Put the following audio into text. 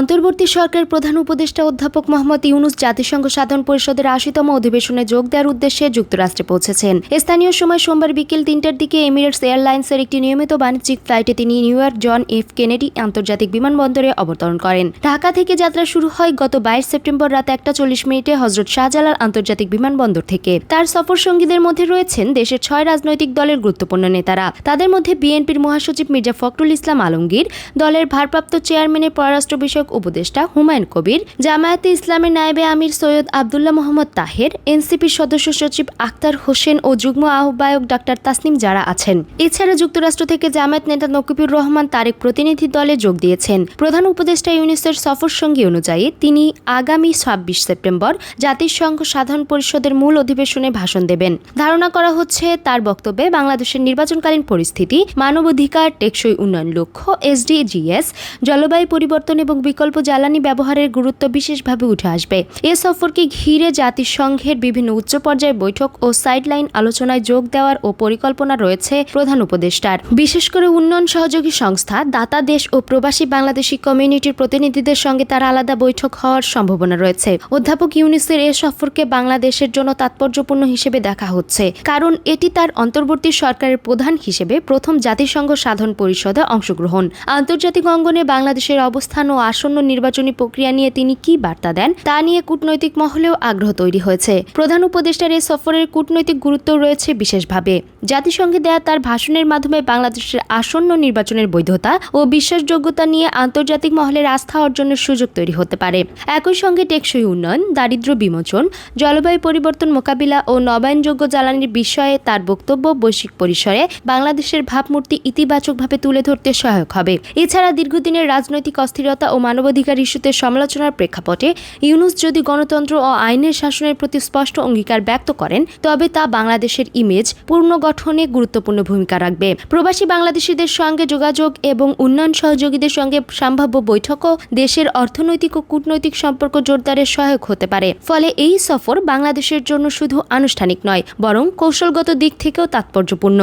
অন্তর্বর্তী সরকার প্রধান উপদেষ্টা অধ্যাপক মোহাম্মদ ইউনুস জাতিসংঘ সাধারণ পরিষদের আশিতম অধিবেশনে যোগ দেওয়ার উদ্দেশ্যে যুক্তরাষ্ট্রে পৌঁছেছেন। স্থানীয় সময় সোমবার বিকেল তিনটার দিকে এমিরেটস এয়ারলাইন্সের একটি নিয়মিত বাণিজ্যিক ফ্লাইটে তিনি New York John F Kennedy আন্তর্জাতিক বিমানবন্দরে অবতরণ করেন। ঢাকা থেকে যাত্রা শুরু হয় গত বাইশ সেপ্টেম্বর রাত একটা চল্লিশ মিনিটে হজরত শাহজালাল আন্তর্জাতিক বিমানবন্দর থেকে। তার সফর সঙ্গীদের মধ্যে রয়েছেন দেশের ছয় রাজনৈতিক দলের গুরুত্বপূর্ণ নেতারা। তাদের মধ্যে বিএনপির মহাসচিব মির্জা ফখরুল ইসলাম আলমগীর, দলের ভারপ্রাপ্ত চেয়ারম্যানের পররাষ্ট্র বিষয়ক উপদেষ্টা হুমায়ুন কবির, জামায়াতে ইসলামের নায়েবে আমির সৈয়দ আবদুল্লাহ মোহাম্মদ তাহের এনসিপির সদস্য সচিব আক্তার হোসেন ও যুগ্ম আহ্বায়ক ডাক্তার তাসনিম যারা আছেন। এছাড়া যুক্তরাষ্ট্র থেকে জামায়াত নেতা নকিবুর রহমান তারেক প্রতিনিধি দলে যোগ দিয়েছেন। প্রধান উপদেষ্টা ইউনিসের সফর সঙ্গী অনুযায়ী তিনি আগামী ছাব্বিশ সেপ্টেম্বর জাতিসংঘ সাধারণ পরিষদের মূল অধিবেশনে ভাষণ দেবেন। ধারণা করা হচ্ছে তার বক্তব্যে বাংলাদেশের নির্বাচনকালীন পরিস্থিতি, মানবাধিকার, টেকসই উন্নয়ন লক্ষ্য, এসডিজিএস, জলবায়ু পরিবর্তন এবং বিকল্প জ্বালানি ব্যবহারের গুরুত্ব বিশেষভাবে উঠে আসবে। এ সফরকে ঘিরে জাতিসংঘের বিভিন্ন উচ্চ পর্যায়ে বৈঠক ও সাইডলাইন আলোচনায় যোগ দেওয়ার ও পরিকল্পনা রয়েছে প্রধান উপদেষ্টার। বিশেষ করে উন্নয়ন সহযোগী সংস্থা, দাতা দেশ ও প্রবাসী বাংলাদেশি কমিউনিটির প্রতিনিধিদের সঙ্গে তার আলাদা বৈঠক হওয়ার সম্ভাবনা রয়েছে। অধ্যাপক ইউনিসের এ সফরকে বাংলাদেশের জন্য তাৎপর্যপূর্ণ হিসেবে দেখা হচ্ছে। কারণ এটি তার অন্তর্বর্তী সরকারের প্রধান হিসেবে প্রথম জাতিসংঘ সাধারণ পরিষদে অংশগ্রহণ। আন্তর্জাতিক অঙ্গনে বাংলাদেশের অবস্থান ও আসন্ন নির্বাচনী প্রক্রিয়া নিয়ে তিনি কি বার্তা দেন, তা নিয়ে কূটনৈতিক মহলেও আগ্রহ তৈরি হয়েছে। প্রধান উপদেষ্টার এই সফরের কূটনৈতিক গুরুত্ব রয়েছে বিশেষভাবে। জাতিসংঘে দেয়া তার ভাষণের মাধ্যমে বাংলাদেশের আসন্ন নির্বাচনের বৈধতা ও বিশ্বাসযোগ্যতা নিয়ে আন্তর্জাতিক মহলের আস্থা অর্জনের সুযোগ তৈরি হতে পারে। একই সঙ্গে টেকসই উন্নয়ন, দারিদ্র্য বিমোচন, জলবায়ু পরিবর্তন মোকাবিলা ও নবায়নযোগ্য জ্বালানির বিষয়ে তার বক্তব্য বৈশ্বিক পরিসরে বাংলাদেশের ভাবমূর্তি ইতিবাচকভাবে তুলে ধরতে সহায়ক হবে। এছাড়া দীর্ঘদিনের রাজনৈতিক অস্থিরতা ও মানবাধিকার ইস্যুতে সমালোচনার প্রেক্ষাপটে ইউনুস যদি গণতন্ত্র ও আইনের শাসনের প্রতি স্পষ্ট অঙ্গীকার ব্যক্ত করেন, তবে তা বাংলাদেশের ইমেজ পুনর্গঠনে গুরুত্বপূর্ণ ভূমিকা রাখবে। প্রবাসী বাংলাদেশিদের সঙ্গে যোগাযোগ এবং উন্নয়ন সহযোগীদের সঙ্গে সম্ভাব্য বৈঠকও দেশের অর্থনৈতিক ও কূটনৈতিক সম্পর্ক জোরদারের সহায়ক হতে পারে। ফলে এই সফর বাংলাদেশের জন্য শুধু আনুষ্ঠানিক নয়, বরং কৌশলগত দিক থেকেও তাৎপর্যপূর্ণ।